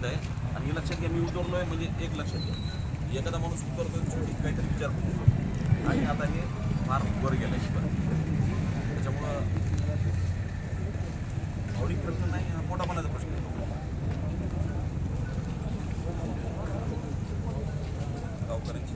परिस्थिती आहे. आणि हे लक्षात घ्या मी उतरलो आहे म्हणजे एक लक्षात घ्या. एखादा माणूस उतरतो शेवटी काहीतरी विचार करतो आणि आता हे फार वर गेलं आहे त्याच्यामुळं आवडी प्रश्न नाही हा पोटा प्रश्न आहे गावकऱ्यांची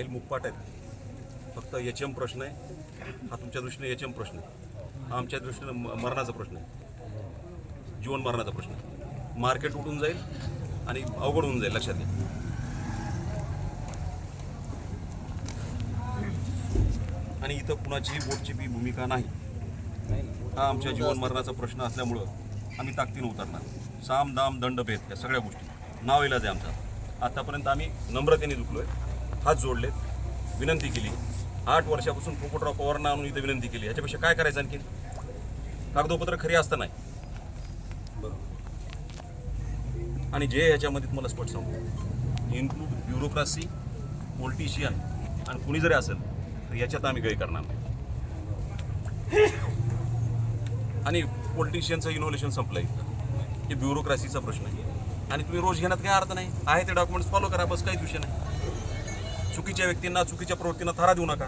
फाईल मुकपाट आहेत. फक्त एच एम प्रश्न आहे. हा तुमच्या दृष्टीने एच एम प्रश्न आहे. हा आमच्या दृष्टीनं म- मरणाचा प्रश्न आहे. जीवन मरणाचा प्रश्न आहे. मार्केट उठून जाईल आणि अवघड होऊन जाईल लक्षात घ्या. आणि इथं कुणाचीही बोटची बी भूमिका नाही. हा आमच्या जीवन मरणाचा प्रश्न असल्यामुळं आम्ही ताकदीनं उतरणार. साम दाम दंड भेद या सगळ्या गोष्टी. नाव इलाज आहे आमचा. आतापर्यंत आम्ही नम्रतेने दुखलोय. हात जोडलेत. विनंती केली. आठ वर्षापासून पोपटराव पवारांना आणून इथं विनंती केली. याच्यापेक्षा काय करायचं आणखी कागदोपत्र खरी असतं नाही. आणि जे याच्यामध्ये तुम्हाला स्पष्ट सांगतो इन्क्लूड ब्युरोक्रासी पोलिटिशियन आणि कुणी जरी असेल तर याच्यात आम्ही गय करणार नाही. आणि पोलिटिशियनचं इनोव्हेशन संपलंय. हे ब्युरोक्रासीचा प्रश्न आहे. आणि तुम्ही रोज घेण्यात काय अर्थ नाही? आहे ते डॉक्युमेंट्स फॉलो करा बस काहीच विषय नाही. चुकीच्या व्यक्तींना चुकीच्या प्रवृत्तींना थारा देऊ नका.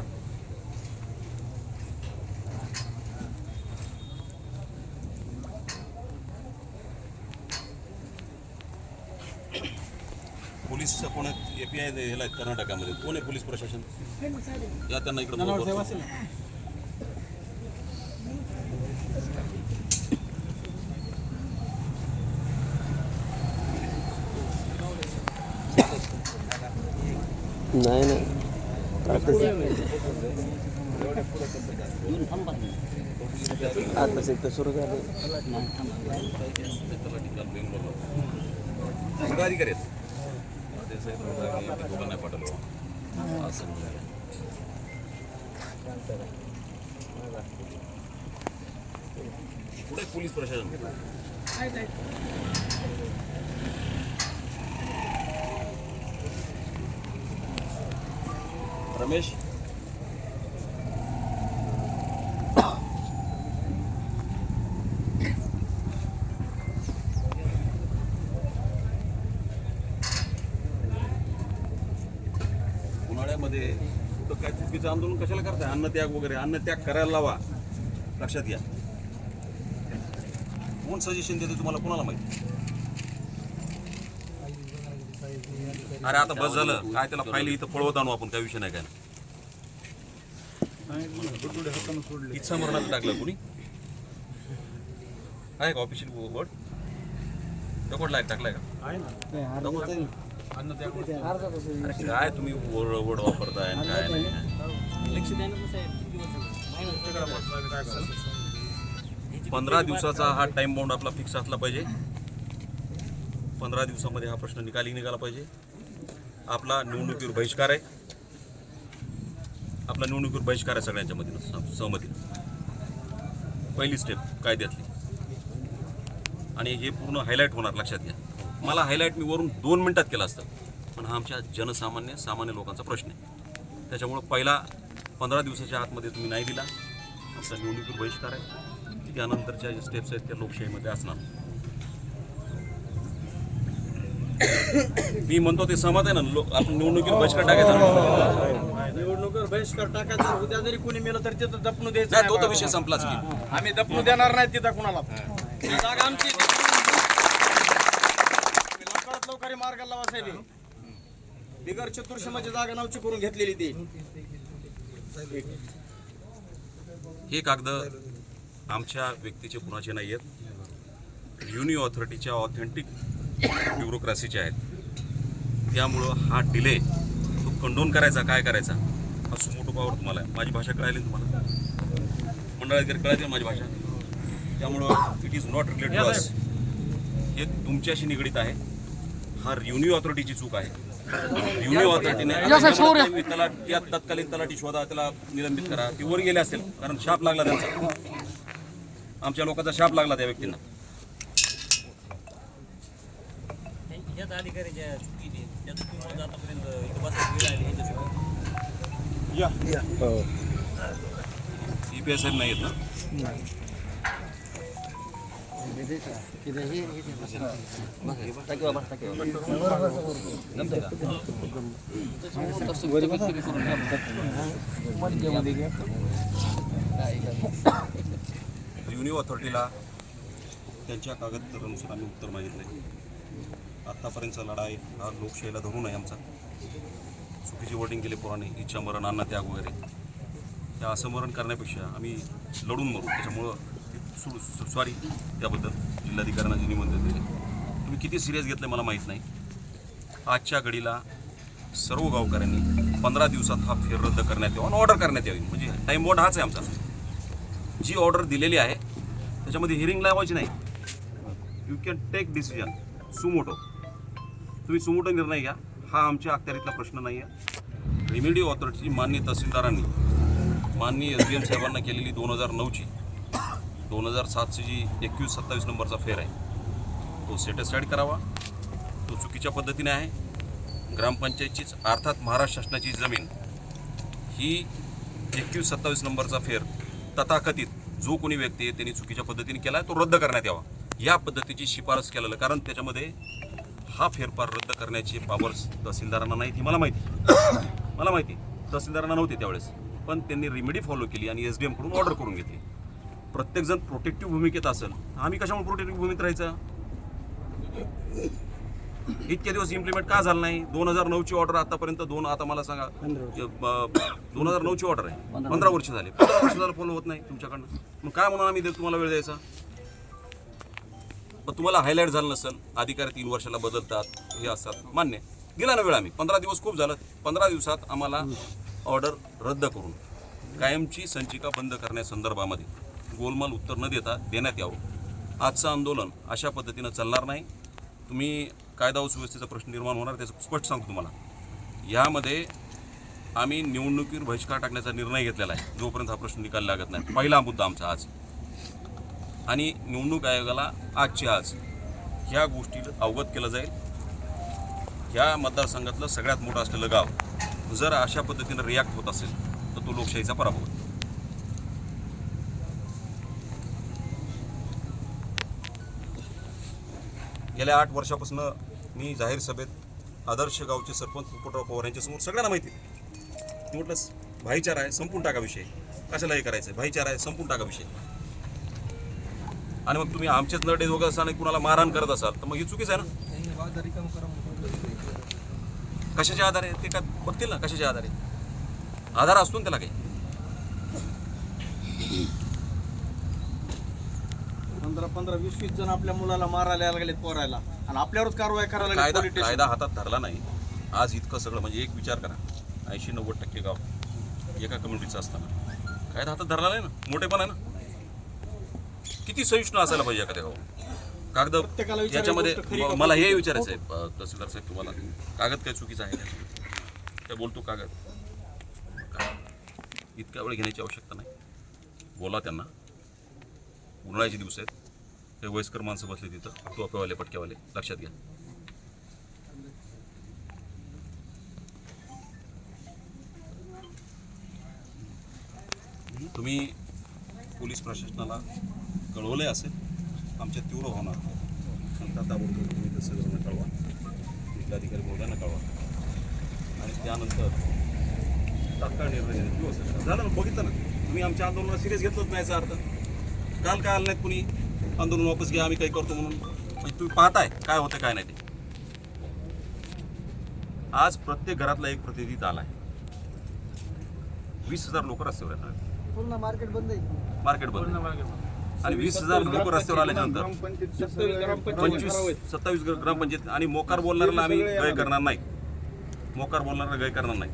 पोलीस कोण एपीआय कर्नाटकामध्ये. कोण आहे पोलीस प्रशासन? या त्यांना इकडे नाही नाही. आताच एकदा सुरू झालं. सगळे अधिकारी आहेत ते रमेश? उन्हाळ्यामध्ये कुठं काय चुकीचं आंदोलन कशाला करताय? अन्नत्याग वगैरे अन्नत्याग करायला लावा. लक्षात घ्या. कोण सजेशन देते तुम्हाला? कोणाला माहिती? अरे आता बस झालं काय त्याला फाईल इथं पळवत आणू आपण काय विषय नाही काय इच्छा मरणात टाकलं कुणी? आहे का ऑफिशियल वर्ड रेकॉर्ड टाकलाय का? काय तुम्ही वर्ड वापरताय काय नाही पंधरा दिवसाचा हा टाइम बाउंड आपला फिक्स असला पाहिजे. पंधरा दिवसामध्ये हा प्रश्न निकाली निघाला पाहिजे. आपला निवडणुकीवर बहिष्कार आहे. आपला निवडणुकीवर बहिष्कार आहे सगळ्यांच्या मध्ये सहमती पहिली स्टेप कायद्यातली. आणि हे पूर्ण हायलाईट होणार लक्षात घ्या. मला हायलाईट मी वरून दोन मिनटात केलं असतं. पण हा आमच्या जनसामान्य सामान्य लोकांचा प्रश्न आहे. त्याच्यामुळं पहिला पंधरा दिवसाच्या आतमध्ये तुम्ही नाही दिला. आमचा निवडणुकीवर बहिष्कार आहे. त्यानंतरच्या ज्या स्टेप्स आहेत त्या लोकशाहीमध्ये असणार. मी म्हणतो ते सहमत आहे ना लोक आपण निवडणुकीवर बहिष्कार टाकायचा निवडणुकीवर बहिष्कार टाकायचा उद्या जरी कोणी मेलं तर तिथं दपणू द्यायचं नाही तो तर विषय संपलाच की. आम्ही दपणू देणार नाही तिथं कुणाला. जागा आमची. आहे. लवकरात लवकर हे मार्गाला लावा साहेब. बिगर चतुर्शमाची जागा नावची करून घेतलेली ती. हे कागद आमच्या व्यक्तीचे कुणाचे नाही आहेत युनि ऑथॉरिटीच्या ऑथेंटिक ब्युरोक्रासीचे आहेत. त्यामुळं हा डिले तो कंडोन करायचा काय करायचा? हा सुमोटो पावर तुम्हाला आहे. माझी भाषा कळाली तुम्हाला? मंडळाधिकारी कळाली माझी भाषा? त्यामुळं it is not related to us हे तुमच्याशी निगडीत आहे. हा युनि ऑथॉरिटीची चूक आहे. रेव्हेन्यू ऑथॉरिटीने त्याला या. तत्कालीन तलाठी शोधा त्याला निलंबित करा. ती वर गेले असेल कारण शाप लागला त्यांचा. आमच्या लोकांचा शाप लागला त्या व्यक्तींना. साहेब नाही येत रेव्हेन्यू ऑथॉरिटीला त्यांच्या कागदपत्रानुसार आम्ही उत्तर मागितलं आत्तापर्यंतचा लढाई हा लोकशाहीला धरून आहे आमचा. चुकीची वोटिंग केली पोराने इच्छा मरण अन्न त्याग वगैरे. त्या असमरण करण्यापेक्षा आम्ही लढून मरू. त्याच्यामुळं सु सॉरी त्याबद्दल जिल्हाधिकाऱ्यांना जे निमंत्रण दिले. तुम्ही किती सिरियस घेतलं मला माहीत नाही. आजच्या घडीला सर्व गावकऱ्यांनी पंधरा दिवसात हा फेर रद्द करण्यात यावा आणि ऑर्डर करण्यात यावी. म्हणजे टाईम बोर्ड हाच आहे आमचा. जी ऑर्डर दिलेली आहे त्याच्यामध्ये हिअरिंग लावायची नाही. You can take decision suo motu तुम्ही सुमोटो निर्णय घ्या. हा आमच्या अखत्यारीतला प्रश्न नाही आहे. रेमेडी ऑथॉरिटीची मान्य तहसीलदारांनी माननीय एस डी एम साहेबांना केलेली दोन हजार नऊची दोन हजार सातची जी एकवीस सत्तावीस नंबरचा फेर आहे तो सेटिस्फाईड करावा. तो चुकीच्या पद्धतीने आहे. ग्रामपंचायतचीच अर्थात महाराष्ट्र शासनाची जमीन ही एकवीस सत्तावीस नंबरचा फेर तथाकथित जो कोणी व्यक्ती आहे त्यांनी चुकीच्या पद्धतीने केला आहे तो रद्द करण्यात यावा. या पद्धतीची शिफारस केलेलं कारण त्याच्यामध्ये हा फेरफार रद्द करण्याची पावर्स तहसीलदारांना नाही ती मला माहिती. मला माहिती. तहसीलदारांना नव्हती त्यावेळेस. पण त्यांनी रेमेडी फॉलो केली आणि एस डी एमकडून ऑर्डर करून घेतली. प्रत्येकजण प्रोटेक्टिव्ह भूमिकेत असेल. आम्ही कशामुळे प्रोटेक्टिव्ह भूमिकेत राहायचं? इतके दिवस इम्प्लिमेंट का झालं नाही? दोन हजार नऊची ऑर्डर आतापर्यंत दोन आता मला सांगा दोन हजार नऊची ऑर्डर आहे. पंधरा वर्ष झाले. पंधरा वर्ष झालं फॉलो होत नाही तुमच्याकडनं. मग काय म्हणून आम्ही तुम्हाला वेळ द्यायचा? पण तुम्हाला हायलाईट झालं नसेल अधिकारी तीन वर्षाला बदलतात हे असतात. मान्य. दिला ना वेळ आम्ही. पंधरा दिवस खूप झालं. पंधरा दिवसात आम्हाला ऑर्डर रद्द करून कायमची संचिका बंद करण्यासंदर्भामध्ये गोलमाल उत्तर न देता देण्यात यावं. आजचं आंदोलन अशा पद्धतीनं चालणार नाही. तुम्ही कायदा व सुव्यवस्थेचा प्रश्न निर्माण होणार त्याचं स्पष्ट सांगतो तुम्हाला. यामध्ये आम्ही निवडणुकीवर बहिष्कार टाकण्याचा निर्णय घेतलेला आहे. जोपर्यंत हा प्रश्न निकाल लागत नाही. पहिला मुद्दा आमचा आज. आणि निवडणूक आयोगाला आजची आज ह्या गोष्टी अवगत केलं जाईल. ह्या मतदारसंघातलं सगळ्यात मोठं असलेलं गाव जर अशा पद्धतीनं रिॲक्ट होत असेल तर तो लोकशाहीचा पराभव होतो गेल्या आठ वर्षापासून मी जाहीर सभेत आदर्श गावचे सरपंच पोपटराव पवार यांच्यासमोर सगळ्यांना माहिती आहे. म्हटलं भाईचारा आहे संपून टाका विषय. कशाला हे करायचं भाईचारा आहे संपून टाका विषय. आणि मग तुम्ही आमचेच नडे दोघं असाल आणि कुणाला मारहाण करत असाल तर मग ही चुकीच आहे ना? कशाच्या आधारे ते काय बघतील ना कशाच्या आधारे आधार असतो ना त्याला काही. पंधरा पंधरा वीस वीस जण आपल्या मुलाला मारायला लागलेत पोरायला. आणि आपल्यावरच कारवाई करायला लागली कायदा. कायदा हातात धरला नाही. आज इतकं सगळं म्हणजे एक विचार करा. ऐंशी नव्वद टक्के गाव एका कम्युनिटीचं असताना. कायदा हातात धरला नाही ना. मोठेपण आहे ना. किती सहिष्णू असायला पाहिजे एखाद्या गाव कागद याच्यामध्ये मला हे? विचारायचं आहे तहसीलदार साहेब तुम्हाला. कागद काय चुकीचा आहे काय बोलतो कागद? काय? इतका वेळ घेण्याची आवश्यकता नाही. बोला त्यांना. उन्हाळ्याचे दिवस आहेत. ते वयस्कर माणसं बसले तिथं. टोप्यावाले पटक्यावाले लक्षात घ्या. तुम्ही पोलीस प्रशासनाला कळवले असेल आमच्या तीव्र होणार. नंतर ताबडतोब तुम्ही तहसीलदारांना कळवा. जिल्हाधिकारी महोदयांना कळवा. आणि त्यानंतर तात्काळ निर्णय येऊ असेल झालं ना बघितलं ना? तुम्ही आमच्या आंदोलनाला सिरियस घेतलंच नाही याचा अर्थ. काल काय आलं नाहीत कुणी? आंदोलन वापस घ्या आम्ही काही करतो म्हणून. म्हणजे तुम्ही पाहताय काय होतं काय नाही ते. आज प्रत्येक घरातला एक प्रतिनिधी आला आहे वीस हजार लोक रस्त्यावर येणार पूर्ण मार्केट बंद आहे. मार्केट बंद. आणि वीस हजार लोक रस्त्यावर आल्याच्यानंतर पंचवीस. सत्तावीस ग्रामपंचायत. आणि मोकार बोलणाऱ्याला आम्ही गय करणार नाही. मोकार बोलणाऱ्याला गय करणार नाही.